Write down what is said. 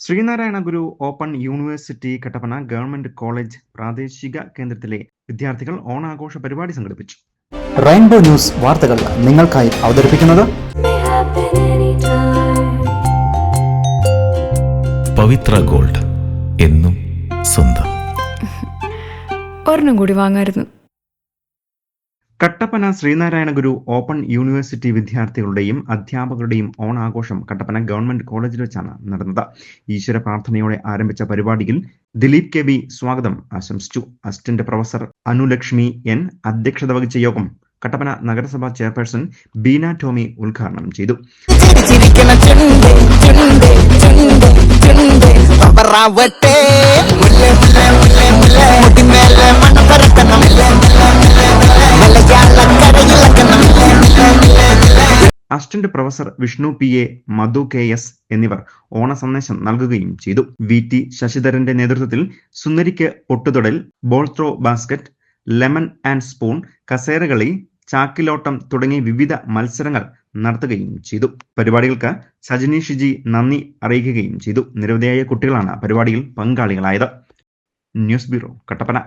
Sreenarayana Guru open university Kattappana government college പ്രാദേശിക കേന്ദ്രത്തിലെ വിദ്യാർത്ഥികൾ ഓണാഘോഷ പരിപാടി സംഘടിപ്പിച്ചു. റെയിൻബോ ന്യൂസ് വാർത്തകൾ നിങ്ങൾക്കായി അവതരിപ്പിക്കുന്നത് പവിത്ര ഗോൾഡ് എന്നും സ്വന്തം. ഒരെണ്ണം കൂടി വാങ്ങായിരുന്നു. കട്ടപ്പന ശ്രീനാരായണ ഗുരു ഓപ്പൺ യൂണിവേഴ്സിറ്റി വിദ്യാർത്ഥികളുടെയും അധ്യാപകരുടെയും ഓണാഘോഷം കട്ടപ്പന ഗവൺമെന്റ് കോളേജിൽ വെച്ചാണ് നടന്നത് ഈശ്വര പ്രാർത്ഥനയോടെ ആരംഭിച്ച പരിപാടിയിൽ ദിലീപ് കെ ബി സ്വാഗതം ആശംസിച്ചു അസിസ്റ്റന്റ് പ്രൊഫസർ അനുലക്ഷ്മി എൻ അധ്യക്ഷത വഹിച്ച യോഗം കട്ടപ്പന നഗരസഭാ ചെയർപേഴ്സൺ ബീന ടോമി ഉദ്ഘാടനം ചെയ്തു ചിരിച്ചിരിക്കണ assistant professor Vishnu P A Madhu K S എന്നിവർ ഓണ സന്ദേശം നൽകുകയും ചെയ്തു. വി ടി ശശിധരന്റെ നേതൃത്വത്തിൽ സുന്ദരിക്ക് പൊട്ടുതൊടൽ ball throw basket lemon and spoon കസേരകളി ചാക്കിലോട്ടം തുടങ്ങിയ വിവിധ മത്സരങ്ങൾ നടത്തുകയും ചെയ്തു. പരിപാടികൾക്ക് സജനി ഷിജി നന്ദി അറിയിക്കുകയും ചെയ്തു. നിരവധിയായ കുട്ടികളാണ് പരിപാടിയിൽ പങ്കാളികളായത്. News bureau Kattappana.